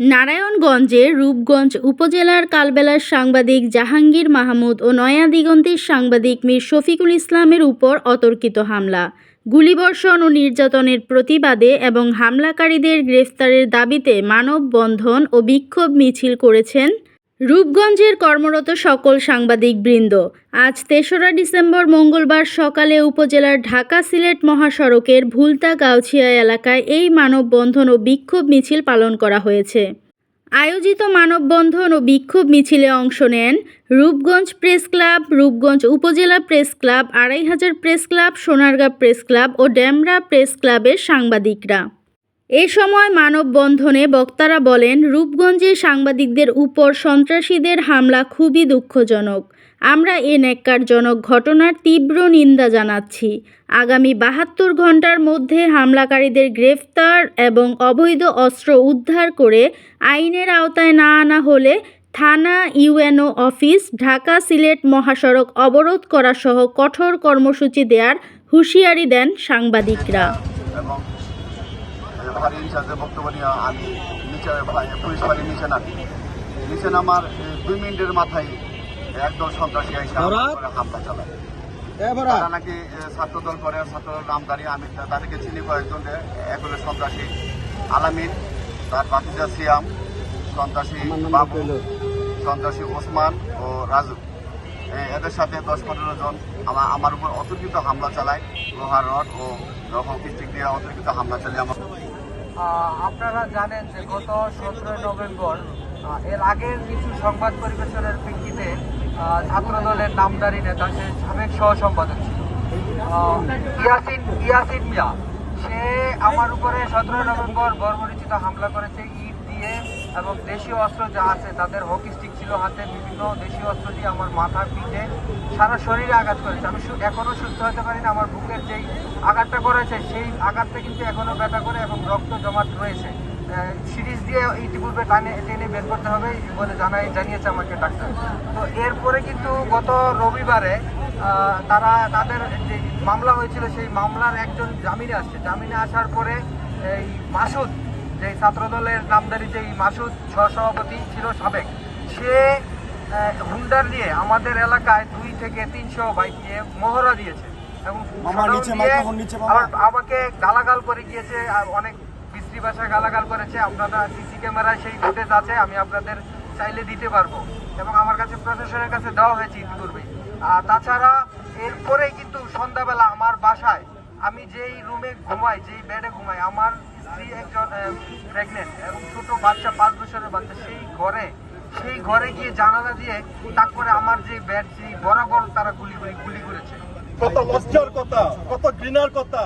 নারায়ণগঞ্জের রূপগঞ্জ উপজেলার কালবেলার সাংবাদিক জাহাঙ্গীর মাহমুদ ও নয়া দিগন্তের সাংবাদিক মীর শফিকুল ইসলামের উপর অতর্কিত হামলা। গুলিবর্ষণ ও নির্যাতনের প্রতিবাদে এবং হামলাকারীদের গ্রেফতারের দাবিতে মানববন্ধন ও বিক্ষোভ মিছিল করেছেন রূপগঞ্জের কর্মরত সকল সাংবাদিক বৃন্দ আজ তেসরা ডিসেম্বর মঙ্গলবার সকালে উপজেলার ঢাকা সিলেট মহাসড়কের ভুলতা গাউছিয়া এলাকায় এই মানববন্ধন ও বিক্ষোভ মিছিল পালন করা হয়েছে। আয়োজিত মানববন্ধন ও বিক্ষোভ মিছিলে অংশ নেন রূপগঞ্জ প্রেস ক্লাব, রূপগঞ্জ উপজেলা প্রেস ক্লাব, আড়াই হাজার press club, Sonargaon press club ও ড্যামরা প্রেস ক্লাবের সাংবাদিকরা। এ সময় মানববন্ধনে বক্তারা বলেন রূপগঞ্জে সাংবাদিকদের উপর সন্ত্রাসীদের হামলা খুবই দুঃখজনক। আমরা এ ন্যাক্কারজনক ঘটনার তীব্র নিন্দা জানাচ্ছি। আগামী বাহাত্তর ঘণ্টার মধ্যে হামলাকারীদের গ্রেফতার এবং অবৈধ অস্ত্র উদ্ধার করে আইনের আওতায় না আনা হলে থানা ইউএনও অফিস, ঢাকা সিলেট মহাসড়ক অবরোধ করা সহ কঠোর কর্মসূচি দেওয়ার হুঁশিয়ারি দেন সাংবাদিকরা। ভারী ইনচার্জের বক্তব্য নিয়ে আমি নিচে ভাই- পুলিশ ফাঁড়ির নিচে নামি। নিচে নামার দুই মিনিটের মাথায় একদল সন্ত্রাসী এসে হামলা চালায়। তারা নাকি ছাত্রদল করে ছাত্রদল নামদারি আমি তাদেরকে চিনি কয়েকজন এক হলো সন্ত্রাসী। আলামিন তার বাতিজা সিয়াম সন্ত্রাসী বাবু সন্ত্রাসী ওসমান ও রাজু। এদের সাথে দশ পনেরো জন আমার আমার উপর অতর্কিত হামলা চালায়। লোহার রড ও রকম স্টিক দিয়ে অতর্কিত হামলা চালিয়ে আমার আপনারা জানেন যে গত সতেরোই নভেম্বর এর আগের কিছু সংবাদ পরিবেশনের প্রেক্ষিতে ছাত্রদলের ছাত্র দলের নামদারি নেতা সে সাবেক সহ সম্পাদক ছিল ইয়াসিন ইয়াসিন মিয়া, সে আমার উপরে সতেরোই নভেম্বর বর্বরিচিত হামলা করেছে। এবং দেশীয় অস্ত্র যা আছে, তাদের হকি স্টিক ছিল হাতে, বিভিন্ন দেশীয় অস্ত্র দিয়ে আমার মাথার পিঠে সারা শরীরে আঘাত করেছে। আমি এখনও সুস্থ হতে পারি না, আমার বুকের যেই আঘাতটা করেছে, সেই আঘাতটা কিন্তু এখনও ব্যথা করে এবং রক্ত জমাট রয়েছে। সিরিজ দিয়ে ইতিপূর্বে টানে টেনে বের করতে হবে বলে জানাই জানিয়েছে আমাকে ডাক্তার। তো এরপরে কিন্তু গত রবিবারে তারা তাদের যে মামলা হয়েছিল, সেই মামলার একজন জামিনে আসছে। জামিনে আসার পরে এই মাসুদ যে ছাত্রদলের নামদারি যে মাসুদ সহসভাপতি ছিল সাবেক সে হুন্ডার নিয়ে আমাদের এলাকায় দুই থেকে তিনশো বাইক নিয়ে মহড়া দিয়েছে। এবং আমাকে গালাগাল করে গিয়েছে আর অনেক বিশ্রী ভাষায় গালাগাল করেছে। আপনারা সিসি ক্যামেরায় সেই ফুটেজ আছে আমি আপনাদের চাইলে দিতে পারব। এবং আমার কাছে প্রশাসনের কাছে দেওয়া হয়েছে ইতিপূর্বে। আর তাছাড়া এরপরেই কিন্তু সন্ধ্যাবেলা আমার বাসায় আমি যেই রুমে ঘুমাই যেই বেডে ঘুমাই আমার স্ত্রী একজন প্রেগনেন্ট এবং ছোট বাচ্চা, পাঁচ বছরের বাচ্চা, সেই ঘরে সেই ঘরে গিয়ে জানালা দিয়ে আমার যে বরাবর তারা গুলি গুলি গুলি করেছে। কত লজ্জার কথা, কত ঘৃণার কথা।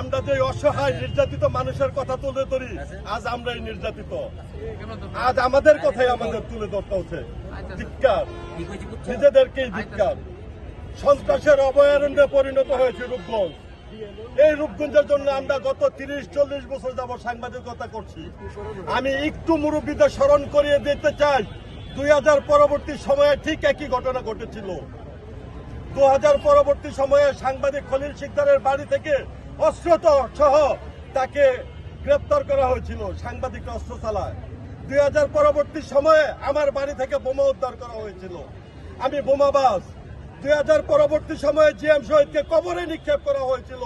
আমরা যে অসহায়, নির্যাতিত মানুষের কথা তুলে ধরি, আজ আমরাই নির্যাতিত। আজ আমাদের কথাই আমাদের তুলে ধরতে হচ্ছে। ধিক্কার। নিজেদেরকেই ধিক্কার। সন্ত্রাসের অভয়ারণ্যে পরিণত হয়েছে রূপগঞ্জ। এই রূপগঞ্জের জন্য আমরা গত তিরিশ, চল্লিশ বছর যাব সাংবাদিকতা করছি। আমি একটু মুরব্বীদের স্মরণ করিয়ে দিতে চাই, দুই হাজার পরবর্তী সময়ে ঠিক একই ঘটনা ঘটেছিল। দু হাজার পরবর্তী সময়ে সাংবাদিক খলিল শিকদারের বাড়ি থেকে অস্ত্র সহ তাকে গ্রেপ্তার করা হয়েছিল সাংবাদিক অস্ত্র চালায় দুই হাজার পরবর্তী সময়ে আমার বাড়ি থেকে বোমা উদ্ধার করা হয়েছিল। আমি বোমাবাজ। দুই হাজার পরবর্তী সময়ে জিএম শহীদকে কবরে নিক্ষেপ করা হয়েছিল।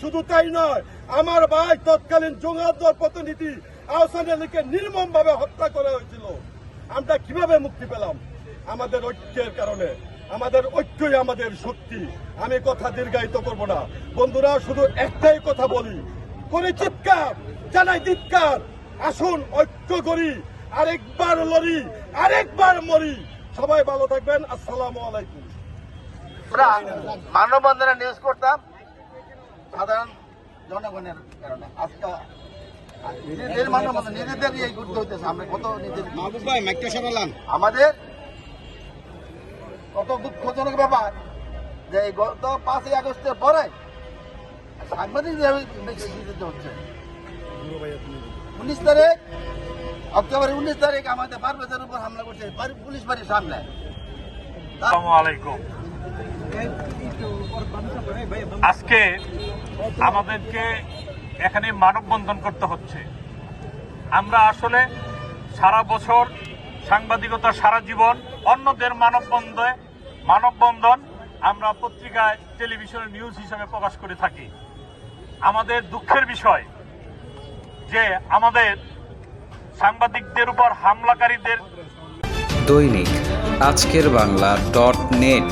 শুধু তাই নয়, আমার ভাই তৎকালীন জোঙাদর প্রতিনিধি আহসান আলীকে নির্মম ভাবে হত্যা করা হয়েছিল। আমরা কীভাবে মুক্তি পেলাম? আমাদের ঐক্যের কারণে। আমাদের ঐক্যই আমাদের শক্তি। আমি কথা দীর্ঘায়িত করব না। বন্ধুরা, শুধু একটাই কথা বলি। করে চিৎকার, জানাই চিৎকার আসুন, ঐক্য করি। আরেকবার লড়ি, আরেকবার মরি। সবাই ভালো থাকবেন। আসসালামু আলাইকুম। আমরা মানববন্ধনে নিউজ করতাম। সাধারণ জনগণের কারণে। আজকে নিজেদের এই হইতেছে। আমরা কত নিজের আমাদের কত দুঃখজনক ব্যাপার যে গত পাঁচই আগস্টের পরে সাংবাদিক হচ্ছে। উনিশ তারিখ অক্টোবরের উনিশ তারিখ আমাদের পারভেজের উপর হামলা করছে পুলিশ বাড়ির সামনে। আসসালামু আলাইকুম। আজকে আমাদেরকে এখানে মানববন্ধন করতে হচ্ছে। আমরা আসলে সারা বছর সাংবাদিকতা, সারা জীবন অন্যদের মানববন্ধে মানববন্ধন আমরা পত্রিকায়, টেলিভিশনে নিউজ হিসেবে প্রকাশ করে থাকি। আমাদের দুঃখের বিষয় যে আমাদের সাংবাদিকদের উপর হামলাকারীদের দৈনিক আজকের বাংলা ডট নেট